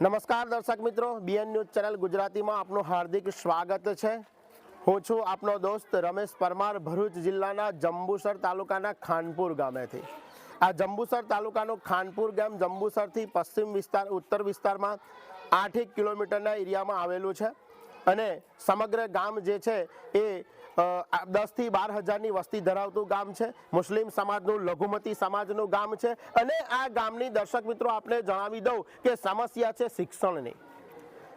નમસ્કાર દર્શક મિત્રો બીએન ન્યૂઝ ચેનલ ગુજરાતીમાં આપનું હાર્દિક સ્વાગત છે. હું છું આપનો દોસ્ત રમેશ પરમાર ભરૂચ જિલ્લાના જંબુસર તાલુકાના ખાનપુર ગામેથી. આ જંબુસર તાલુકાનું ખાનપુર ગામ જંબુસરથી પશ્ચિમ વિસ્તાર, ઉત્તર વિસ્તારમાં આઠેક કિલોમીટરના એરિયામાં આવેલું છે. અને સમગ્ર ગામ જે છે એ દસથી બાર હજારની વસ્તી ધરાવતું ગામ છે. મુસ્લિમ સમાજનું લઘુમતી સમાજનું ગામ છે. અને આ ગામની દર્શક મિત્રો આપણે જણાવી દઉં કે સમસ્યા છે શિક્ષણની.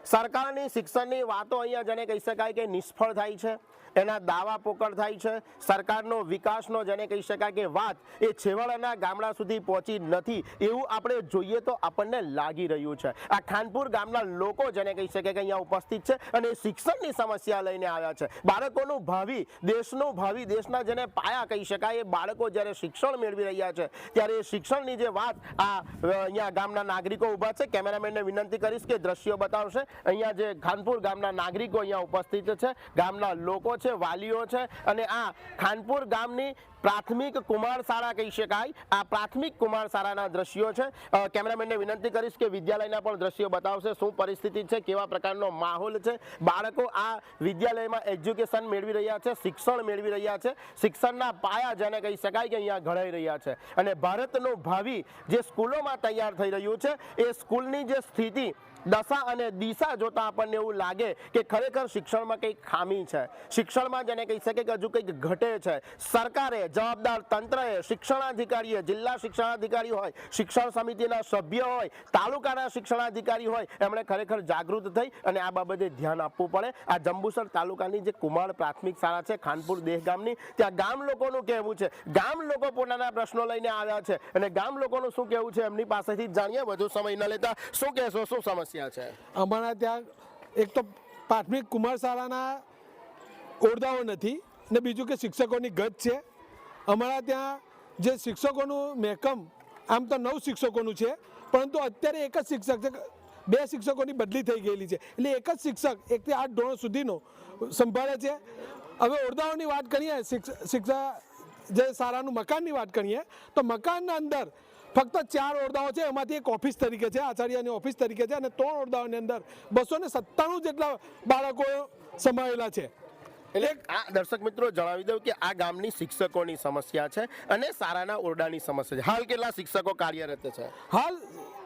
સરકારની શિક્ષણની વાતો અહીંયા જેને કહી શકાય કે નિષ્ફળ થાય છે. એના દાવા પોકળ થાય છે. સરકારનો વિકાસનો જેને કહી શકાય કે વાત એ છેવાડાના ગામડા સુધી પહોંચી નથી. એવું આપણે જોઈએ તો આપણને લાગી રહ્યું છે. આ ખાનપુર ગામના લોકો જેને કહી શકે કે અહીંયા ઉપસ્થિત છે અને શિક્ષણની સમસ્યા લઈને આવ્યા છે. બાળકોનું ભાવિ, દેશનું ભાવિ, દેશના જેને પાયા કહી શકાય, એ બાળકો જ્યારે શિક્ષણ મેળવી રહ્યા છે, ત્યારે એ શિક્ષણની જે વાત આ અહીંયા ગામના નાગરિકો ઊભા છે. કેમેરામેનને વિનંતી કરીશ કે દ્રશ્યો બતાવશે. અહીંયા જે ખાનપુર ગામના નાગરિકો અહીંયા ઉપસ્થિત છે, ગામના લોકો છે વાલીઓ છે અને આ ખાનપુર ગામની પ્રાથમિક કુમાર શાળા કહી શકાય. આ પ્રાથમિક કુમાર શાળાના દ્રશ્યો છે. કેમેરામેનને વિનંતી કરીશ કે વિદ્યાલયના પણ દ્રશ્યો બતાવશે. શું પરિસ્થિતિ છે, કેવા પ્રકારનો માહોલ છે? બાળકો આ વિદ્યાલયમાં એજ્યુકેશન મેળવી રહ્યા છે, શિક્ષણ મેળવી રહ્યા છે. શિક્ષણના પાયા જેને કહી શકાય કે અહીંયા ઘડાઈ રહ્યા છે. અને ભારતનું ભાવિ જે સ્કૂલોમાં તૈયાર થઈ રહ્યું છે, એ સ્કૂલની જે સ્થિતિ દશા અને દિશા જોતા આપણને એવું લાગે કે ખરેખર શિક્ષણમાં કંઈક ખામી છે. શિક્ષણમાં જેને કહી શકે કે હજુ કંઈક ઘટે છે. સરકારે જવાબદાર તંત્રએ શિક્ષણાધિકારીએ, જિલ્લા શિક્ષણાધિકારી હોય, શિક્ષણ સમિતિના સભ્ય હોય, તાલુકાના શિક્ષણાધિકારી હોય, એમણે ખરેખર જાગૃત થઈ અને આ બાબતે ધ્યાન આપવું પડે. આ જંબુસર તાલુકાની જે કુમાર પ્રાથમિક શાળા છે, ખાનપુર દેહ ગામની, ત્યાં ગામ લોકોનું કહેવું છે. ગામ લોકો પોતાના પ્રશ્નો લઈને આવ્યા છે અને ગામ લોકોનું શું કહેવું છે એમની પાસેથી જાણીએ. વધુ સમય ન લેતા શું કહેશો? શું સમસ્યા છે? અમારા ત્યાં એક તો પ્રાથમિક કુમાર શાળાના ઓરડાઓ નથી ને બીજું કે શિક્ષકોની ગત છે. અમારા ત્યાં જે શિક્ષકોનું મહેકમ, આમ તો નવ શિક્ષકોનું છે, પરંતુ અત્યારે એક જ શિક્ષક છે, બે શિક્ષકોની બદલી થઈ ગયેલી છે. એટલે એક જ શિક્ષક એકથી આઠ ધોરણ સુધીનો સંભાળે છે. હવે ઓરડાઓની વાત કરીએ, શિક્ષ- જે શાળાનું મકાનની વાત કરીએ, તો મકાનના અંદર ફક્ત ચાર ઓરડાઓ છે, એમાંથી એક ઓફિસ તરીકે છે, આચાર્યની ઓફિસ તરીકે છે અને ત્રણ ઓરડાઓની અંદર બસો ને સત્તાણું જેટલા બાળકો સમાયેલા છે. એટલે આ દર્શક મિત્રો જણાવી દઉં કે આ ગામની શિક્ષકોની સમસ્યા છે અને સારાના ઓરડાની સમસ્યા છે. હાલ કેટલા શિક્ષકો કાર્યરત છે? હાલ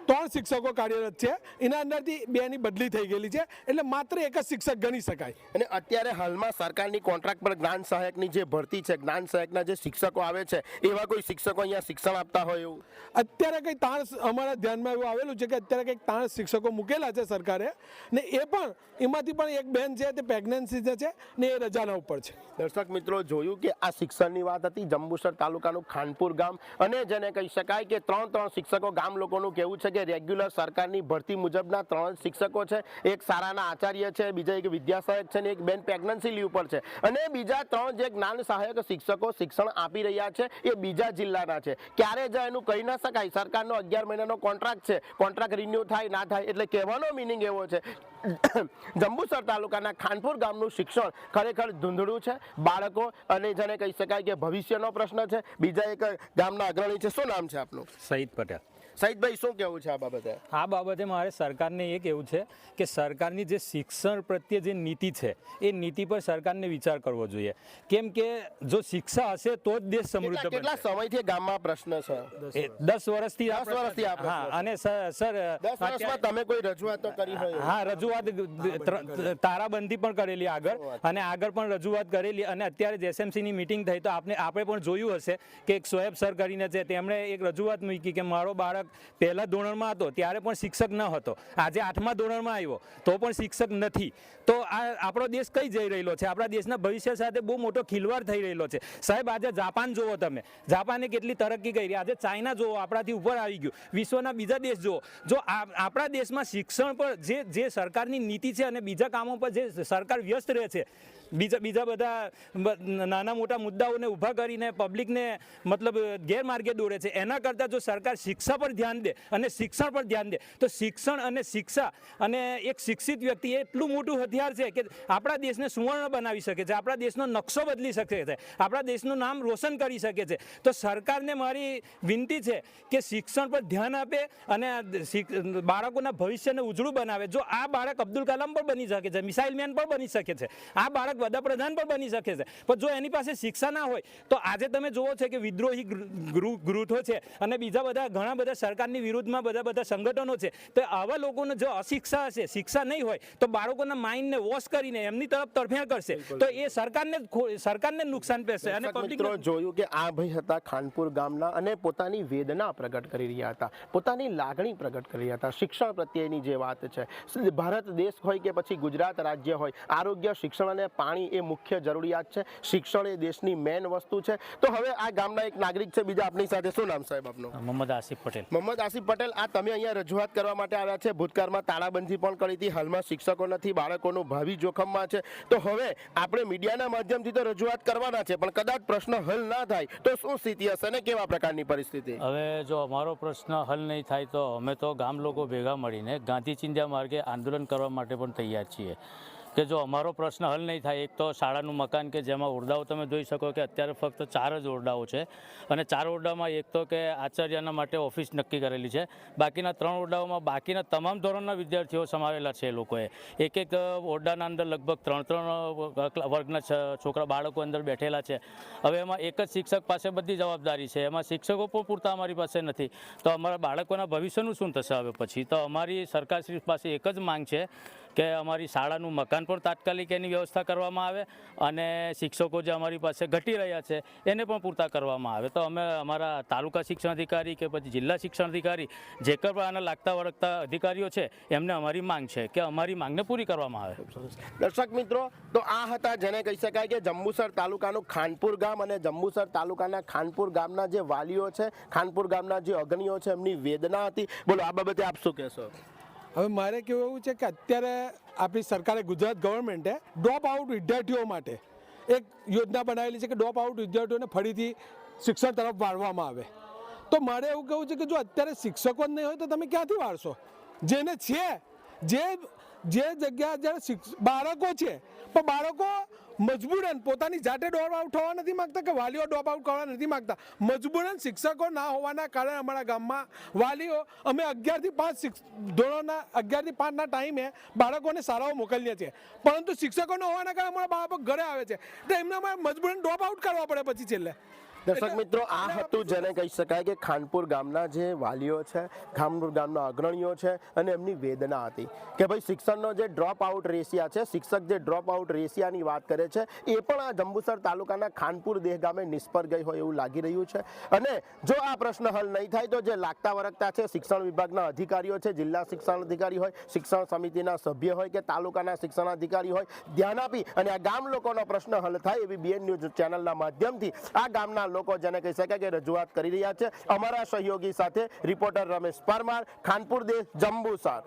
ત્રણ શિક્ષકો કાર્યરત છે. એના અંદરથી બેની બદલી થઈ ગયેલી છે. એટલે માત્ર એક જ શિક્ષક ગણી શકાય. અને અત્યારે હાલમાં સરકારની કોન્ટ્રાક્ટ પર જ્ઞાન સહાયકની જે ભરતી છે જ્ઞાન સહાયકના જે શિક્ષકો આવે છે એવા કોઈ શિક્ષકો અહીંયા શિક્ષણ આપતા હોય એવું? અત્યારે કંઈ તાણ અમારા ધ્યાનમાં એવું આવેલું છે કે અત્યારે કંઈક તાણ શિક્ષકો મૂકેલા છે સરકારે ને એ પણ એમાંથી પણ એક બેન છે તે પ્રેગ્નન્સી છે ને એ રજાના ઉપર છે. દર્શક મિત્રો જોયું કે આ શિક્ષણની વાત હતી જંબુસર તાલુકાનું ખાનપુર ગામ અને જેને કહી શકાય કે ત્રણ ત્રણ શિક્ષકો ગામ લોકોનું કહેવું છે કે રેગ્યુલર સરકારની ભરતી મુજબના ત્રણ શિક્ષકો છે, એક શાળાના આચાર્ય છે, બીજા એક વિદ્યા છે એક બેન પ્રેગ્નન્સી લીવ પર છે. અને બીજા ત્રણ જે જ્ઞાન સહાયક શિક્ષકો શિક્ષણ આપી રહ્યા છે, એ બીજા જિલ્લાના છે. ક્યારે જાય એનું કહી ના શકાય, સરકારનો અગિયાર મહિનાનો કોન્ટ્રાક્ટ છે. કોન્ટ્રાક્ટ રિન્યુ થાય, ના થાય, એટલે કહેવાનો મિનિંગ એવો છે. જંબુસર તાલુકાના ખાનપુર ગામનું શિક્ષણ ખરેખર ધૂંધળું છે. બાળકો અને જેને કહી શકાય કે ભવિષ્યનો પ્રશ્ન છે. બીજા એક ગામના અગ્રણી છે. શું નામ છે આપનું? સહિત પટેલ. સહિતભાઈ શું કહેવું છે આ બાબતે? આ બાબતે મારે સરકારને એ કહેવું છે કે સરકારની જે શિક્ષણ પ્રત્યે જે નીતિ છે એ નીતિ પર સરકારને વિચાર કરવો જોઈએ. કેમ કે જો શિક્ષા હશે તો જ દેશ સમૃદ્ધ કેટલા કેટલા સમયથી ગામમાં પ્રશ્ન છે? દસ વર્ષથી આ દસ વર્ષથી હા અને સર સર દસ વર્ષમાં તમે કોઈ રજૂઆતો કરી હોય? હા રજૂઆત તારાબંધી પણ કરેલી આગળ અને આગળ પણ રજૂઆત કરેલી અને અત્યારે જેએસએમસી ની મીટિંગ થઈ તો આપણે આપણે પણ જોયું હશે કે એક સોએબ સર કરીને છે તેમણે એક રજૂઆત મૂકી કે મારો બાળક પહેલા ધોરણમાં હતો, ત્યારે પણ શિક્ષક ન હતો. આજે આઠમા ધોરણમાં આવ્યો, તો પણ શિક્ષક નથી. તો આ આપણો દેશ કઈ જઈ રહેલો છે? આપણા દેશના ભવિષ્ય સાથે બહુ મોટો ખિલવાડ થઈ રહેલો છે. સાહેબ, આજે જાપાન જુઓ તમે. જાપાને કેટલી તરક્કી કરી. આજે ચાઇના જુઓ, આપણાથી ઉપર આવી ગયું. વિશ્વના બીજા દેશ જુઓ. જો આપણા દેશમાં શિક્ષણ પર જે જે સરકારની નીતિ છે અને બીજા કામો પર જે સરકાર વ્યસ્ત રહે છે બીજા બીજા બધા નાના મોટા મુદ્દાઓને ઊભા કરીને પબ્લિકને મતલબ ગેરમાર્ગે દોરે છે. એના કરતાં જો સરકાર શિક્ષા પર ધ્યાન દે અને શિક્ષણ પર ધ્યાન દે, તો શિક્ષણ અને શિક્ષા અને એક શિક્ષિત વ્યક્તિ એટલું મોટું હથિયાર છે કે આપણા દેશને સુવર્ણ બનાવી શકે છે, આપણા દેશનો નકશો બદલી શકે છે, આપણા દેશનું નામ રોશન કરી શકે છે. તો સરકારને મારી વિનંતી છે કે શિક્ષણ પર ધ્યાન આપે અને બાળકોના ભવિષ્યને ઉજળું બનાવે. જો આ બાળક અબ્દુલ કલામ પણ બની શકે છે, મિસાઇલ મેન પણ બની શકે છે, આ બાળક વડાપ્રધાન પણ બની શકે છે. પણ જો એની પાસે શિક્ષા ના હોય તો આજે તમે જુઓ છો કે વિદ્રોહી ગૃ- ગૃ- ગૃહો છે અને બીજા બધા ઘણા બધા સરકારની વિરુદ્ધમાં બધા બધા સંગઠનો છે. તો આવા લોકોને જો અશિક્ષા હશે શિક્ષા નહીં હોય તો બાળકોના માઇન્ડને વોશ કરીને એમની તરફ તરફેણ કરશે. તો એ સરકારને સરકારને નુકસાન પહેરશે. અને મિત્રો જોયું કે આ ભાઈ હતા ખાનપુર ગામના અને પોતાની વેદના પ્રગટ કરી રહ્યા હતા. પોતાની લાગણી પ્રગટ કરી રહ્યા હતા. શિક્ષણ પ્રત્યેની જે વાત છે. ભારત દેશ હોય કે પછી ગુજરાત રાજ્ય હોય આરોગ્ય શિક્ષણ અને પાણી એ મુખ્ય જરૂરિયાત છે. શિક્ષણ એ દેશની મેન વસ્તુ છે. તો હવે આ ગામના એક નાગરિક છે બીજા આપણી સાથે શું નામ સાહેબ આપનું? મોહમ્મદ આસિફ પટેલ. મોહમ્મદ આસિફ પટેલ આ તમે અહીંયા રજૂઆત કરવા માટે આવ્યા છે. ભૂતકાળમાં તાળાબંધી પણ કરી હતી. હાલમાં શિક્ષકો નથી બાળકોનું ભાવિ જોખમમાં છે. તો હવે આપણે મીડિયાના માધ્યમથી તો રજૂઆત કરવાના છે પણ કદાચ પ્રશ્ન હલ ના થાય તો શું સ્થિતિ હશે ને કેવા પ્રકારની પરિસ્થિતિ? હવે જો અમારો પ્રશ્ન હલ નહીં થાય તો અમે તો ગામ લોકો ભેગા મળીને ગાંધી ચિંધ્યા માર્ગે આંદોલન કરવા માટે પણ તૈયાર છીએ. કે જો અમારો પ્રશ્ન હલ નહીં થાય, એક તો શાળાનું મકાન કે જેમાં ઓરડાઓ તમે જોઈ શકો કે અત્યારે ફક્ત ચાર જ ઓરડાઓ છે. અને ચાર ઓરડામાં એક તો કે આચાર્યના માટે ઓફિસ નક્કી કરેલી છે. બાકીના ત્રણ ઓરડાઓમાં બાકીના તમામ ધોરણના વિદ્યાર્થીઓ સમાવેલા છે એ લોકોએ. એક એક ઓરડાના અંદર લગભગ ત્રણ ત્રણ વર્ગના છોકરા બાળકો અંદર બેઠેલા છે. હવે એમાં એક જ શિક્ષક પાસે બધી જવાબદારી છે. એમાં શિક્ષકો પણ પૂરતા અમારી પાસે નથી. તો અમારા બાળકોના ભવિષ્યનું શું થશે હવે પછી? તો અમારી સરકારશ્રી પાસે એક જ માંગ છે કે અમારી શાળાનું મકાન પણ તાત્કાલિક એની વ્યવસ્થા કરવામાં આવે અને શિક્ષકો જે અમારી પાસે ઘટી રહ્યા છે, એને પણ પૂરતા કરવામાં આવે. તો અમે અમારા તાલુકા શિક્ષણ અધિકારી કે પછી જિલ્લા શિક્ષણ અધિકારી, જે પણ આના લાગતા વળગતા અધિકારીઓ છે, એમને અમારી માંગ છે કે અમારી માંગને પૂરી કરવામાં આવે. દર્શક મિત્રો, તો આ હતા જેને કહી શકાય કે જંબુસર તાલુકાનું ખાનપુર ગામ અને જંબુસર તાલુકાના ખાનપુર ગામના જે વાલીઓ છે, ખાનપુર ગામના જે અગ્નિઓ છે, એમની વેદના હતી. બોલો, આ બાબતે આપ શું કહેશો? હવે મારે કેવું એવું છે કે અત્યારે આપણી સરકારે ગુજરાત ગવર્મેન્ટે ડ્રોપ આઉટ વિદ્યાર્થીઓ માટે એક યોજના બનાવેલી છે કે ડ્રોપ આઉટ વિદ્યાર્થીઓને ફરીથી શિક્ષણ તરફ વાળવામાં આવે. તો મારે એવું કહેવું છે કે જો અત્યારે શિક્ષકો જ નહીં હોય તો તમે ક્યાંથી વાળશો? જેને છે, જે જે જગ્યા જ્યારે બાળકો છે, પણ બાળકો મજબૂરન પોતાની જાતે ડોપ આઉટ થવા નથી માગતા કે વાલીઓ ડોપ આઉટ કરવા નથી માગતા. મજબૂરન શિક્ષકો ના હોવાના કારણે અમારા ગામમાં વાલીઓ, અમે અગિયારથી પાંચ ધોરણના અગિયારથી પાંચના ટાઈમે બાળકોને શાળાઓ મોકલીએ છીએ. પરંતુ શિક્ષકો ન હોવાના કારણે અમારા બાળકો ઘરે આવે છે. તો એમને અમારે મજબૂરન ડ્રોપ આઉટ કરવા પડે પછી છેલ્લે. દર્શક મિત્રો, આ હતું જેને કહી શકાય કે ખાનપુર ગામના જે વાલીઓ છે, ખાનપુર ગામના અગ્રણીઓ છે અને એમની વેદના હતી કે ભાઈ શિક્ષણનો જે ડ્રોપ આઉટ રેશિયા છે, શિક્ષક જે ડ્રોપ આઉટ રેશિયાની વાત કરે છે, એ પણ આ જંબુસર તાલુકાના ખાનપુર દેહ ગામે નિષ્ફળ ગઈ હોય એવું લાગી રહ્યું છે. અને જો આ પ્રશ્ન હલ નહીં થાય તો જે લાગતા વરગતા છે, શિક્ષણ વિભાગના અધિકારીઓ છે, જિલ્લા શિક્ષણ અધિકારી હોય, શિક્ષણ સમિતિના સભ્ય હોય કે તાલુકાના શિક્ષણ અધિકારી હોય, ધ્યાન આપી અને આ ગામ લોકોનો પ્રશ્ન હલ થાય એવી બીએન ન્યૂઝ ચેનલના માધ્યમથી આ ગામના લોકો જેને કહી શકાય કે રજૂઆત કરી રહ્યા છે. અમારા સહયોગી સાથે રિપોર્ટર રમેશ પરમાર, ખાનપુર દેશ, જંબુસર.